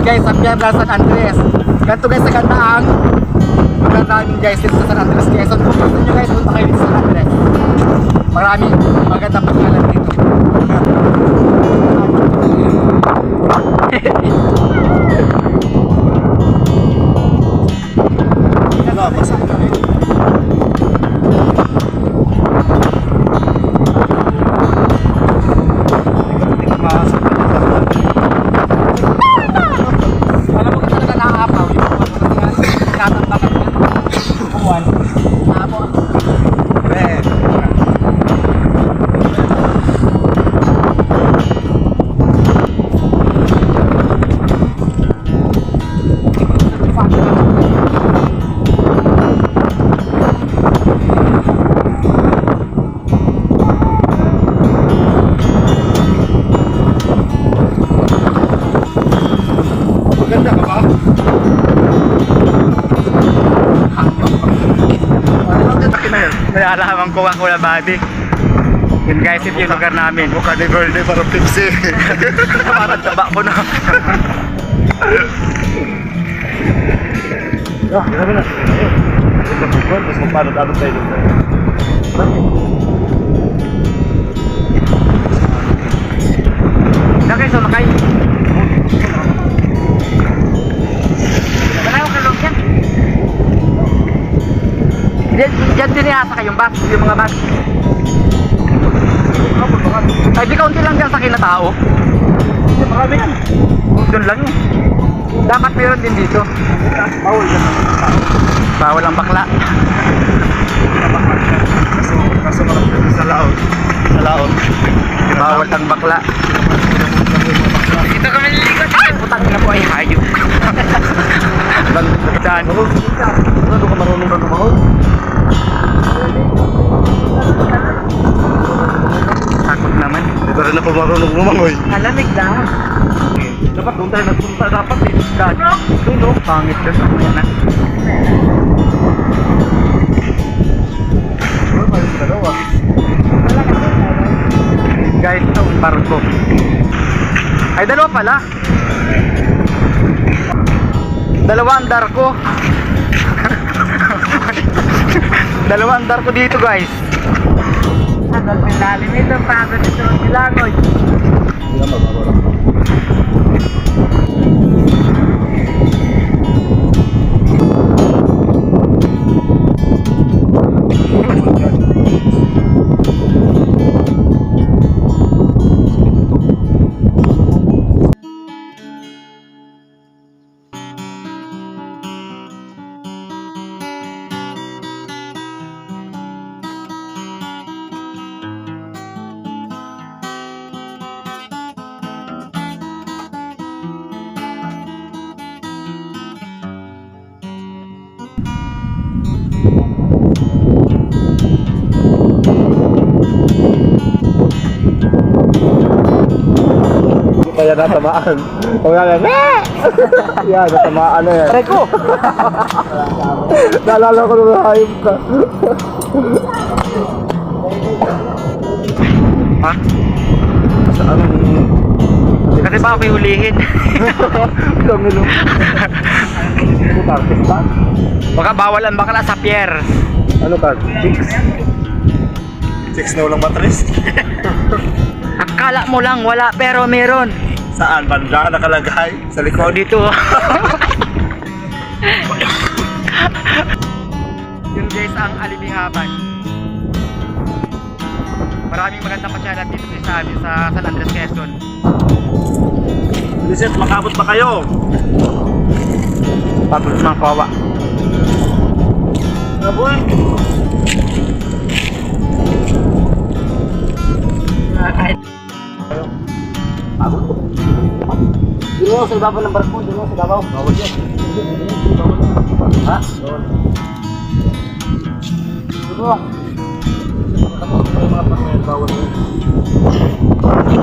guys sa Piedra San Andres. Ganito guys sa ganda ang lugar namin guys dito sa San Andres Quezon. Kung gusto nyo guys, punta kayo dito sa San Andres. Maraming maganda pagkalan May alaman ko ang Kula Body. Yun guys, ito yung lugar namin. Mukha ni Verde parang Pepsi. Parang taba ko na. Ah, grabe na. Po ko, tapos magpanot-anot tayo dito. Nakay sa nakay. Wala yung kalong yan. Diyan, diyan din yata kayong bus, yung mga bus. Ay, di kaunti lang dyan sa kinatao. Marami yan. Doon lang eh. Dapat meron din dito. Bawal yan. Bawal ang bakla. Kaso, kaso marami sa laot. Sa laot. Bawal ang bakla. Dito kami lilikot. Ay, putang na po ay hayop. Saan? Ano ka marunong ka lumahod? Dito rin ako marunong lumangoy. Alamig lang. Dapat doon tayo nagpunta dapat eh. Dati. Ito no, pangit ka sa mga na. Guys, ito ang barko. Ay, dalawa pala. Dalawa ang darko. dalawa ang darko dito guys. Ang lalim ito, pagod ito ang ilangoy. Natamaan. Kaya yan. Yan, natamaan na yan. Reko! Naalala ko nung hayop ka. Ha? Saan? Kasi ba ako hulihin? Kami nung... Ano ka? Pista? Baka bawal ang bakla sa pier. Ano ka? Six? Six na walang matris? Akala mo lang wala pero meron. Saan? Banda nakalagay? Sa likod? dito. Yun guys ang Alibihaban. Maraming magandang pasyalan dito sa amin sa San Andres Quezon. Lisette, makabot ba kayo? Pagod ng kawa. Aboy. Pagod Dito sa ibabaw ng barko, dito sa ibabaw. Bawal yan. Ha? Bawal. Dito. Kapag may mga pangyayon, bawal yan. Bakit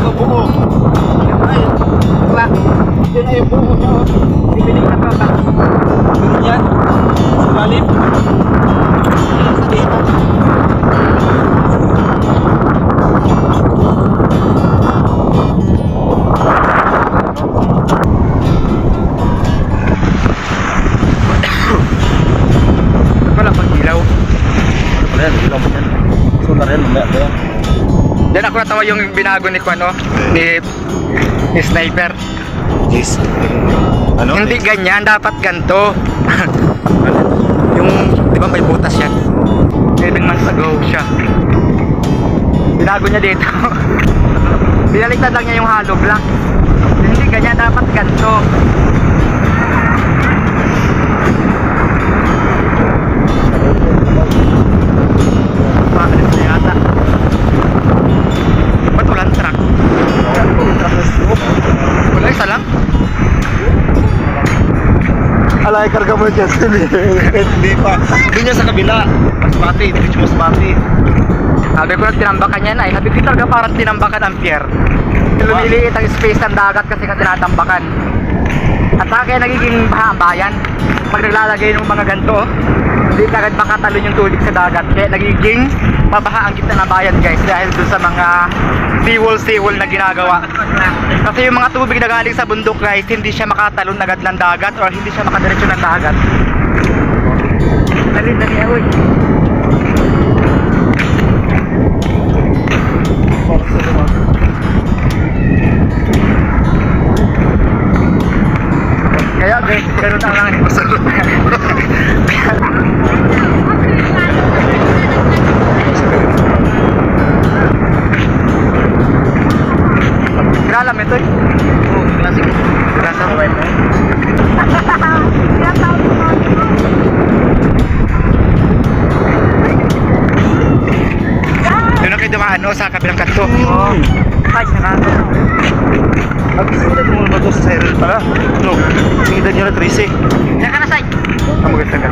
nagbabuo? Yan na yun. Yan ako natawa yung binago ni Kwano, ni, ni Sniper. Yes. Ano? Hindi ganyan, dapat ganito. yung, di ba may butas yan? Seven months ago siya. Binago niya dito. Binaliktad lang niya yung hollow block. Hindi ganyan, dapat ganito. Alay, karga mo dyan. Hindi pa. Doon niya sa kabila. Masbati, diretso Masbati. Sabi ko na tinambakan niya na eh. Sabi ko talaga parang tinambakan ang pier. Lumiliit ang space ng dagat kasi nga tinatambakan. At saka kaya nagiging bayan. Pag naglalagay ng mga ganito, hindi kagad makatalon yung tubig sa dagat. Kaya nagiging mabaha ang gitna ng bayan guys dahil doon sa mga seawall seawall na ginagawa. Kasi yung mga tubig na galing sa bundok guys, hindi siya makatalon agad ng dagat or hindi siya makadiretso ng dagat. Dali, dali, awoy. Gralam ito eh. Oo, klasik. Grasa. Doon na kayo dumaan no, sa kabilang kanto. Oo. Ay, nakaka. At sinidad mo na to sa Cyril pala. No, sinidad niya na 13. Diyan ka na, Sai. Ang maganda ka.